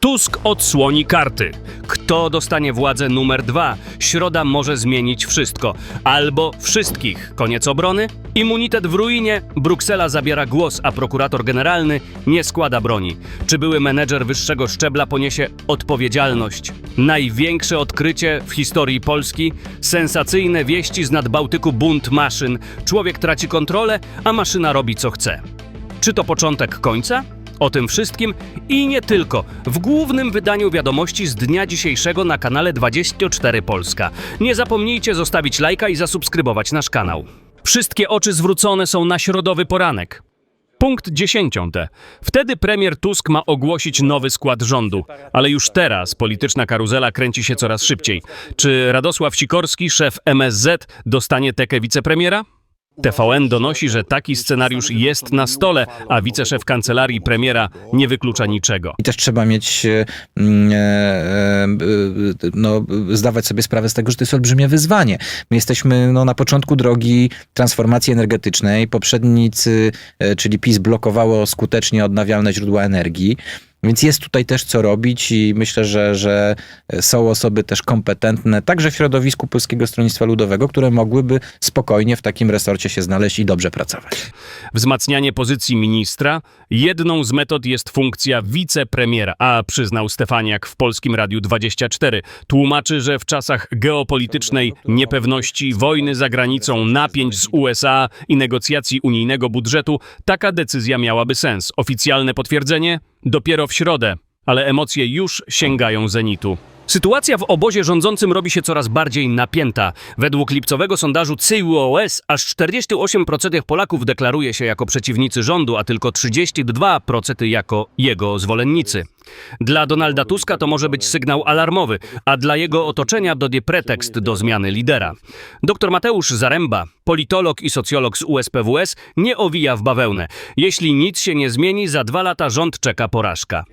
Tusk odsłoni karty. Kto dostanie władzę numer dwa? Środa może zmienić wszystko. Albo wszystkich. Koniec obrony? Immunitet w ruinie? Bruksela zabiera głos, a prokurator generalny nie składa broni. Czy były menedżer wyższego szczebla poniesie odpowiedzialność? Największe odkrycie w historii Polski? Sensacyjne wieści z nadbałtyku bunt maszyn. Człowiek traci kontrolę, a maszyna robi co chce. Czy to początek końca? O tym wszystkim i nie tylko w głównym wydaniu wiadomości z dnia dzisiejszego na kanale 24 Polska. Nie zapomnijcie zostawić lajka i zasubskrybować nasz kanał. Wszystkie oczy zwrócone są na środowy poranek. Punkt dziesięciąte. Wtedy premier Tusk ma ogłosić nowy skład rządu. Ale już teraz polityczna karuzela kręci się coraz szybciej. Czy Radosław Sikorski, szef MSZ, dostanie tekę wicepremiera? TVN donosi, że taki scenariusz jest na stole, a wiceszef kancelarii premiera nie wyklucza niczego. I też trzeba mieć, e, mm, e, e, no, zdawać sobie sprawę z tego, że to jest olbrzymie wyzwanie. My jesteśmy no, na początku drogi transformacji energetycznej. Poprzednicy, czyli PiS, blokowało skutecznie odnawialne źródła energii. Więc jest tutaj też co robić i myślę, że, że są osoby też kompetentne, także w środowisku Polskiego Stronnictwa Ludowego, które mogłyby spokojnie w takim resorcie się znaleźć i dobrze pracować. Wzmacnianie pozycji ministra jedną z metod jest funkcja wicepremiera, a przyznał Stefaniak w Polskim Radiu 24. Tłumaczy, że w czasach geopolitycznej niepewności, wojny za granicą, napięć z USA i negocjacji unijnego budżetu taka decyzja miałaby sens. Oficjalne potwierdzenie dopiero w środę, ale emocje już sięgają zenitu. Sytuacja w obozie rządzącym robi się coraz bardziej napięta. Według lipcowego sondażu CIUOS aż 48% Polaków deklaruje się jako przeciwnicy rządu, a tylko 32% jako jego zwolennicy. Dla Donalda Tuska to może być sygnał alarmowy, a dla jego otoczenia dodie pretekst do zmiany lidera. Dr Mateusz Zaręba, politolog i socjolog z USPWS, nie owija w bawełnę. Jeśli nic się nie zmieni, za dwa lata rząd czeka porażka.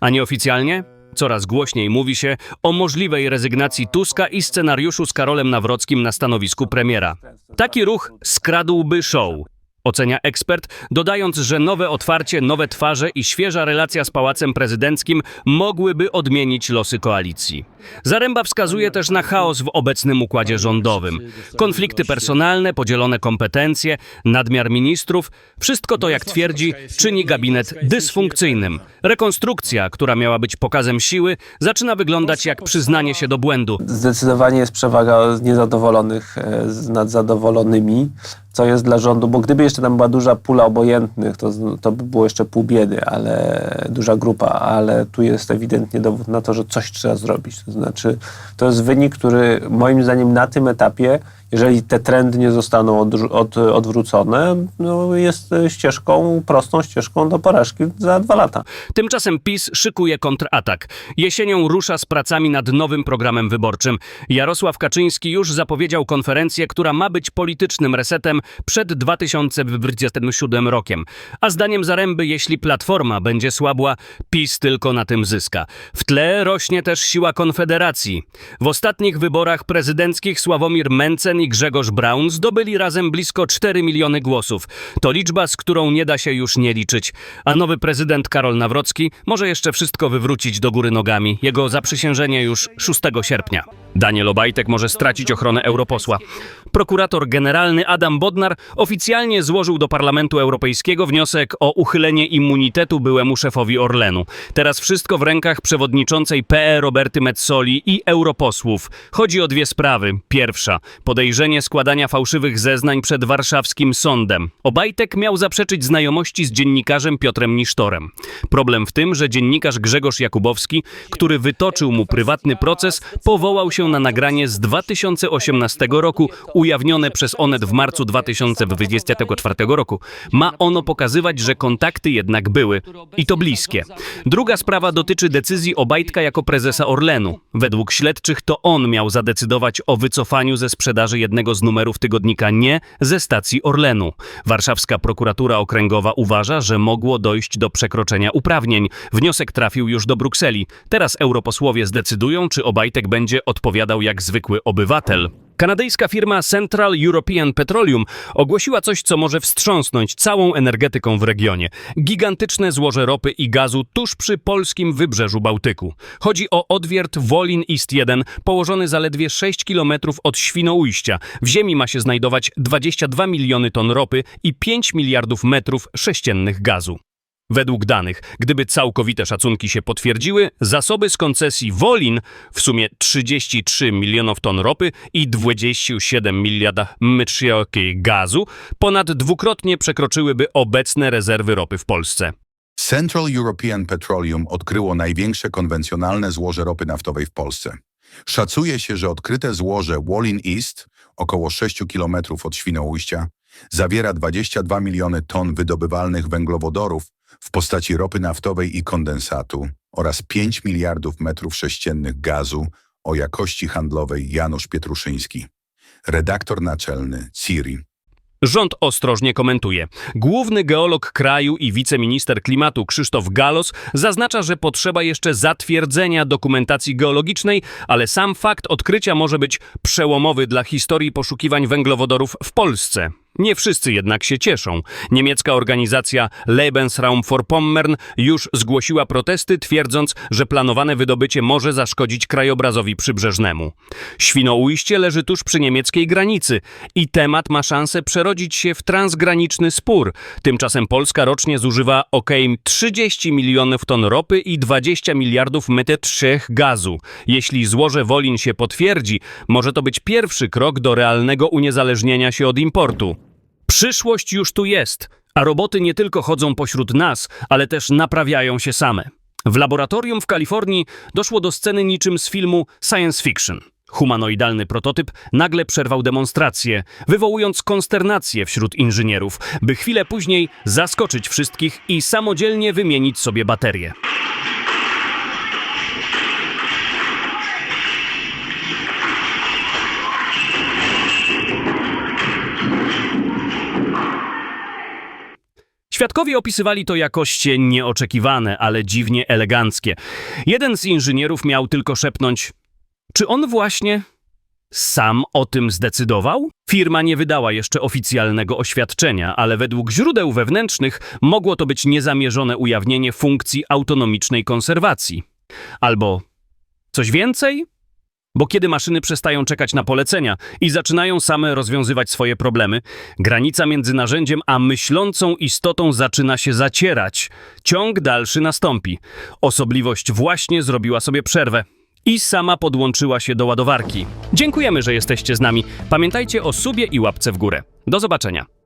A nieoficjalnie? Coraz głośniej mówi się o możliwej rezygnacji Tuska i scenariuszu z Karolem Nawrockim na stanowisku premiera. Taki ruch skradłby show. Ocenia ekspert, dodając, że nowe otwarcie, nowe twarze i świeża relacja z Pałacem Prezydenckim mogłyby odmienić losy koalicji. Zaręba wskazuje też na chaos w obecnym układzie rządowym. Konflikty personalne, podzielone kompetencje, nadmiar ministrów wszystko to, jak twierdzi, czyni gabinet dysfunkcyjnym. Rekonstrukcja, która miała być pokazem siły, zaczyna wyglądać jak przyznanie się do błędu. Zdecydowanie jest przewaga niezadowolonych e, nad zadowolonymi, co jest dla rządu, bo gdyby jeszcze tam była duża pula obojętnych, to, to by było jeszcze pół biedy, ale duża grupa, ale tu jest ewidentnie dowód na to, że coś trzeba zrobić. To znaczy, to jest wynik, który moim zdaniem na tym etapie, jeżeli te trendy nie zostaną odrzu- od, odwrócone, no jest ścieżką, prostą ścieżką do porażki za dwa lata. Tymczasem PiS szykuje kontratak. Jesienią rusza z pracami nad nowym programem wyborczym. Jarosław Kaczyński już zapowiedział konferencję, która ma być politycznym resetem przed 2027 rokiem. A zdaniem Zaręby, jeśli Platforma będzie słabła, PiS tylko na tym zyska. W tle rośnie też siła Konfederacji. W ostatnich wyborach prezydenckich Sławomir Mencen i Grzegorz Braun zdobyli razem blisko 4 miliony głosów. To liczba, z którą nie da się już nie liczyć. A nowy prezydent Karol Nawrocki może jeszcze wszystko wywrócić do góry nogami. Jego zaprzysiężenie już 6 sierpnia. Daniel Obajtek może stracić ochronę europosła. Prokurator generalny Adam Bodnar oficjalnie złożył do Parlamentu Europejskiego wniosek o uchylenie immunitetu byłemu szefowi Orlenu. Teraz wszystko w rękach przewodniczącej PE Roberty Metzoli i europosłów. Chodzi o dwie sprawy. Pierwsza, podejrzenie składania fałszywych zeznań przed warszawskim sądem. Obajtek miał zaprzeczyć znajomości z dziennikarzem Piotrem Nisztorem. Problem w tym, że dziennikarz Grzegorz Jakubowski, który wytoczył mu prywatny proces, powołał się na nagranie z 2018 roku, ujawnione przez Onet w marcu 2024 roku. Ma ono pokazywać, że kontakty jednak były i to bliskie. Druga sprawa dotyczy decyzji Obajtka jako prezesa Orlenu. Według śledczych to on miał zadecydować o wycofaniu ze sprzedaży jednego z numerów tygodnika Nie ze stacji Orlenu. Warszawska prokuratura okręgowa uważa, że mogło dojść do przekroczenia uprawnień. Wniosek trafił już do Brukseli. Teraz europosłowie zdecydują, czy Obajtek będzie odpowiadał jak zwykły obywatel. Kanadyjska firma Central European Petroleum ogłosiła coś, co może wstrząsnąć całą energetyką w regionie. Gigantyczne złoże ropy i gazu tuż przy polskim wybrzeżu Bałtyku. Chodzi o odwiert Wolin East 1, położony zaledwie 6 km od Świnoujścia. W ziemi ma się znajdować 22 miliony ton ropy i 5 miliardów metrów sześciennych gazu. Według danych, gdyby całkowite szacunki się potwierdziły, zasoby z koncesji Wolin w sumie 33 milionów ton ropy i 27 miliardów metrów gazu ponad dwukrotnie przekroczyłyby obecne rezerwy ropy w Polsce. Central European Petroleum odkryło największe konwencjonalne złoże ropy naftowej w Polsce. Szacuje się, że odkryte złoże Wallin East, około 6 km od Świnoujścia, zawiera 22 miliony ton wydobywalnych węglowodorów w postaci ropy naftowej i kondensatu oraz 5 miliardów metrów sześciennych gazu o jakości handlowej Janusz Pietruszyński, redaktor naczelny CIRI. Rząd ostrożnie komentuje. Główny geolog kraju i wiceminister klimatu Krzysztof Galos zaznacza, że potrzeba jeszcze zatwierdzenia dokumentacji geologicznej, ale sam fakt odkrycia może być przełomowy dla historii poszukiwań węglowodorów w Polsce. Nie wszyscy jednak się cieszą. Niemiecka organizacja Lebensraum for Pommern już zgłosiła protesty, twierdząc, że planowane wydobycie może zaszkodzić krajobrazowi przybrzeżnemu. Świnoujście leży tuż przy niemieckiej granicy i temat ma szansę przerodzić się w transgraniczny spór. Tymczasem Polska rocznie zużywa około 30 milionów ton ropy i 20 miliardów metrów gazu. Jeśli złoże Wolin się potwierdzi, może to być pierwszy krok do realnego uniezależnienia się od importu. Przyszłość już tu jest, a roboty nie tylko chodzą pośród nas, ale też naprawiają się same. W laboratorium w Kalifornii doszło do sceny niczym z filmu science fiction. Humanoidalny prototyp nagle przerwał demonstrację, wywołując konsternację wśród inżynierów, by chwilę później zaskoczyć wszystkich i samodzielnie wymienić sobie baterie. Świadkowie opisywali to jakoście nieoczekiwane, ale dziwnie eleganckie. Jeden z inżynierów miał tylko szepnąć: Czy on właśnie sam o tym zdecydował? Firma nie wydała jeszcze oficjalnego oświadczenia, ale według źródeł wewnętrznych mogło to być niezamierzone ujawnienie funkcji autonomicznej konserwacji. Albo coś więcej? Bo kiedy maszyny przestają czekać na polecenia i zaczynają same rozwiązywać swoje problemy, granica między narzędziem a myślącą istotą zaczyna się zacierać. Ciąg dalszy nastąpi. Osobliwość właśnie zrobiła sobie przerwę i sama podłączyła się do ładowarki. Dziękujemy, że jesteście z nami. Pamiętajcie o subie i łapce w górę. Do zobaczenia.